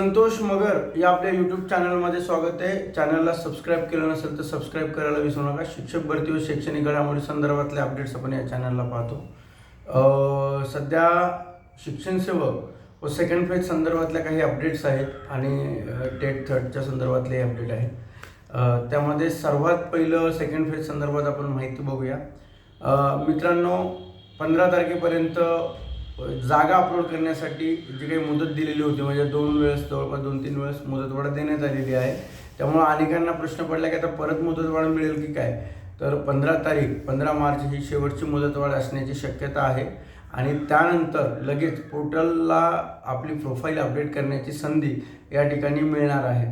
संतोष मगर या आपल्या यूट्यूब चॅनलमध्ये स्वागत आहे. चॅनलला सबस्क्राईब केलं नसेल तर सबस्क्राईब करायला विसरू नका. शिक्षक भरती व शैक्षणिक घडामोडी संदर्भातले अपडेट्स आपण या चॅनलला पाहतो. सध्या शिक्षण सेवक व सेकंड फेज संदर्भातल्या काही अपडेट्स आहेत आणि टेट थर्डच्या संदर्भातले अपडेट आहे त्यामध्ये सर्वात पहिलं सेकंड फेज संदर्भात आपण माहिती बघूया. मित्रांनो पंधरा तारखेपर्यंत जागा अपलोड करण्यासाठी जी काही मुदत दिलेली होती म्हणजे दोन वेळेस जवळपास दोन तीन वेळेस मुदतवाढ देण्यात आलेली आहे. त्यामुळे अनेकांना प्रश्न पडला की आता परत मुदतवाढ मिळेल की काय? तर पंधरा तारीख पंधरा मार्च ही शेवटची मुदतवाढ असण्याची शक्यता आहे. आणि त्यानंतर लगेच पोर्टलला आपली प्रोफाईल अपडेट करण्याची संधी या ठिकाणी मिळणार आहे.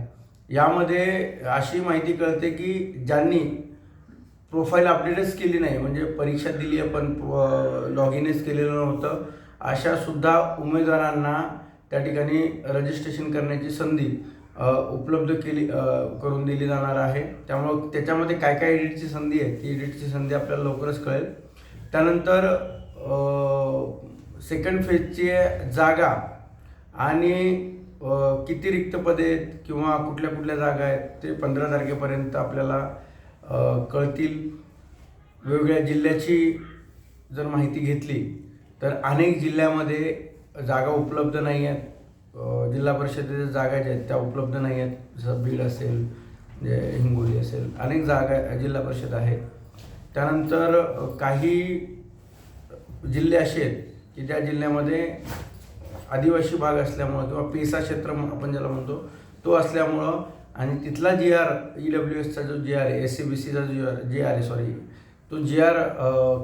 यामध्ये अशी माहिती कळते की ज्यांनी प्रोफाईल अपडेटच केली नाही म्हणजे परीक्षा दिली आहे पण लॉग इनच केलेलं नव्हतं. अशा सुद्धा उमेदवारांना त्या ठिकाणी रजिस्ट्रेशन करण्याची संधी उपलब्ध केली करून दिली जाणार आहे. त्यामुळं त्याच्यामध्ये काय काय एडिटची संधी आहे ती एडिटची संधी आपल्याला लवकरच कळेल. त्यानंतर सेकंड फेजची जागा आणि किती रिक्त पदे आहेत किंवा कुठल्या कुठल्या जागा आहेत ते पंधरा तारखेपर्यंत आपल्याला कळतील. वेगवेगळ्या जिल्ह्याची जर माहिती घेतली तर अनेक जिल्ह्यामध्ये जागा उपलब्ध नाही आहेत. जिल्हा परिषदेच्या जागा ज्या आहेत त्या उपलब्ध नाही आहेत. जसं बीड असेल म्हणजे हिंगोली असेल अनेक जागा जिल्हा परिषद आहेत त्यानंतर काही जिल्हे असे आहेत की त्या जिल्ह्यामध्ये आदिवासी भाग असल्यामुळं किंवा पेसा क्षेत्र आपण ज्याला म्हणतो तो असल्यामुळं आणि तिथला जी आर ई डब्ल्यू एसचा जो जी आर आहे एस सी बी सीचा जो जी आर जी आर आहे सॉरी तो जी आर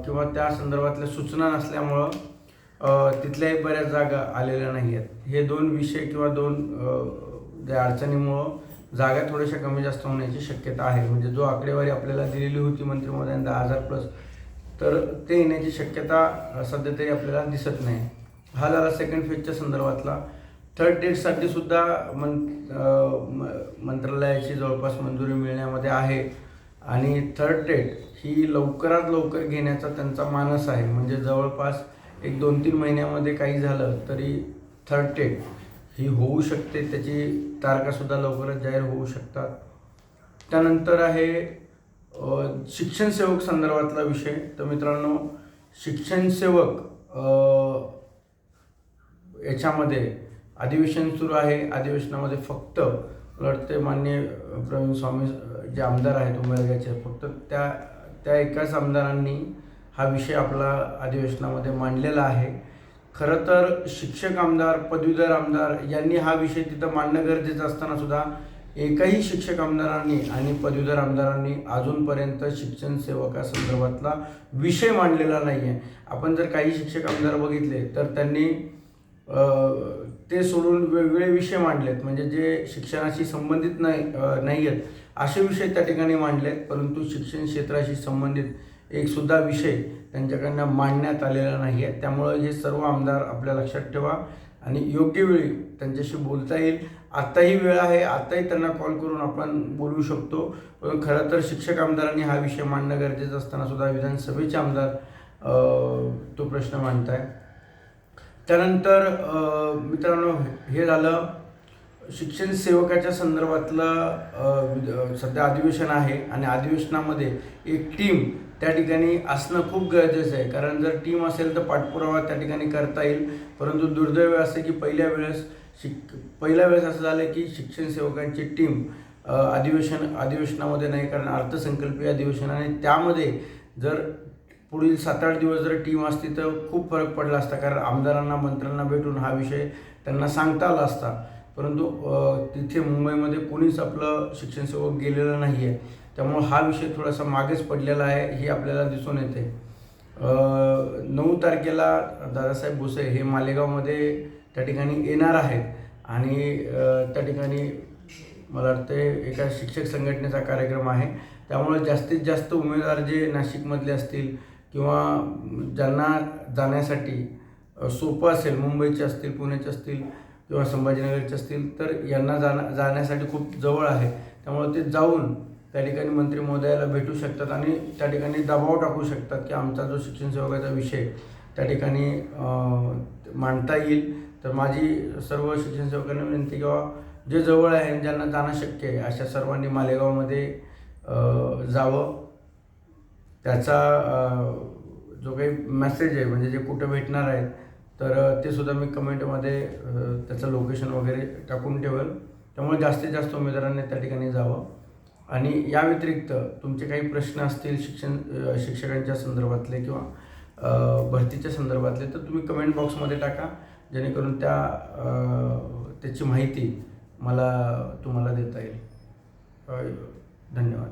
किंवा त्या संदर्भातल्या सूचना नसल्यामुळं तिथल्याही बऱ्याच जागा आलेल्या नाही आहेत हे दोन विषय किंवा दोन त्या अडचणीमुळं जागा थोड्याशा कमी जास्त होण्याची शक्यता आहे. म्हणजे जो आकडेवारी आपल्याला दिलेली होती मंत्री दहा हजार प्लस तर ते येण्याची शक्यता सध्या तरी आपल्याला दिसत नाही. हा झाला सेकंड फेजच्या संदर्भातला. थर्ड डेटसाठी सुद्धा मं म- मंत्रालयाची जवळपास मंजुरी मिळण्यामध्ये आहे. आणि थर्ड डेट ही लवकरात लवकर घेण्याचा त्यांचा मानस आहे. म्हणजे जवळपास एक दोन तीन महिन्यामध्ये काही झालं तरी थर्ड डेट ही होऊ शकते. त्याची तारखासुद्धा लवकरच जाहीर होऊ शकतात. त्यानंतर आहे शिक्षण सेवक संदर्भातला विषय. तर मित्रांनो शिक्षण सेवक याच्यामध्ये अधिवेशन सुरू आहे. अधिवेशनामध्ये फक्त मला मान्य प्रवीण स्वामी जे आमदार आहेत उमेदवाराचे फक्त त्या त्या एकाच आमदारांनी हा विषय आपला अधिवेशनामध्ये मांडलेला आहे. खरं तर शिक्षक आमदार पदवीधर आमदार यांनी हा विषय तिथं मांडणं गरजेचं असताना सुद्धा एकाही शिक्षक आमदारांनी आणि पदवीधर आमदारांनी अजूनपर्यंत शिक्षण सेवकासंदर्भातला विषय मांडलेला नाही आहे आपण जर काही शिक्षक आमदार बघितले तर त्यांनी ते सोडून वेगवेगळे विषय मांडलेत. म्हणजे जे शिक्षणाशी संबंधित नाही नाही आहेत असे विषय त्या ठिकाणी मांडलेत. परंतु शिक्षण क्षेत्राशी संबंधित एक सुद्धा विषय त्यांच्याकडनं मांडण्यात आलेला नाही आहे त्यामुळं हे सर्व आमदार आपल्या लक्षात ठेवा आणि योग्य वेळी त्यांच्याशी बोलता येईल. आत्ताही वेळ आहे आत्ताही त्यांना कॉल करून आपण बोलू शकतो. पण खरं तर शिक्षक आमदारांनी हा विषय मांडणं गरजेचं असताना सुद्धा विधानसभेचे आमदार तो प्रश्न मांडताय त्यानंतर मित्रांनो हे झालं. शिक्षण सेवकाच्या संदर्भातलं सध्या अधिवेशन आहे आणि अधिवेशनामध्ये एक टीम त्या ठिकाणी असणं खूप गरजेचं आहे. कारण जर टीम असेल तर पाठपुरावा त्या ठिकाणी करता येईल. परंतु दुर्दैव असं की पहिल्या वेळेस शिक पहिल्या वेळेस असं झालं की शिक्षण सेवकांची टीम अधिवेशन अधिवेशनामध्ये नाही कारण अर्थसंकल्पीय अधिवेशन आणि त्यामध्ये जर पुढील सात आठ दिवस जर टीम असती तर खूप फरक पडला असता. कारण आमदारांना मंत्र्यांना भेटून हा विषय त्यांना सांगता आला असता. परंतु तिथे मुंबईमध्ये कोणीच आपलं शिक्षण सेवक गेलेलं नाही आहे त्यामुळं हा विषय थोडासा मागेच पडलेला आहे हे आपल्याला दिसून येते. नऊ तारखेला दादासाहेब भुसे हे मालेगावमध्ये त्या ठिकाणी येणार आहेत. आणि त्या ठिकाणी मला वाटते एका शिक्षक संघटनेचा कार्यक्रम आहे. त्यामुळे जास्तीत जास्त उमेदवार जे नाशिकमधले असतील किंवा ज्यांना जाण्यासाठी सोपं असेल मुंबईचे असतील पुण्याचे असतील किंवा संभाजीनगरचे असतील तर यांना जाण्या जाण्यासाठी खूप जवळ आहे. त्यामुळे ते जाऊन त्या ठिकाणी मंत्री महोदयाला भेटू शकतात आणि त्या ठिकाणी दबाव टाकू शकतात की आमचा जो शिक्षण सेवकाचा विषय त्या ठिकाणी मांडता येईल. तर माझी सर्व शिक्षण सेवकांना विनंती किंवा जे जवळ आहे आणि ज्यांना जाणं शक्य आहे अशा सर्वांनी मालेगावमध्ये जावं. त्याचा जो काही मेसेज आहे म्हणजे जे कुठं भेटणार आहेत तर ते सुद्धा मी कमेंटमध्ये त्याचं लोकेशन वगैरे टाकून ठेवेल. त्यामुळे जास्तीत जास्त उमेदवारांनी त्या ठिकाणी जावं. आणि या व्यतिरिक्त तुमचे काही प्रश्न असतील शिक्षण शिक्षकांच्या संदर्भातले किंवा भरतीच्या संदर्भातले तर तुम्ही कमेंट बॉक्समध्ये टाका. जेणेकरून त्या त्याची माहिती मला तुम्हाला देता येईल. धन्यवाद.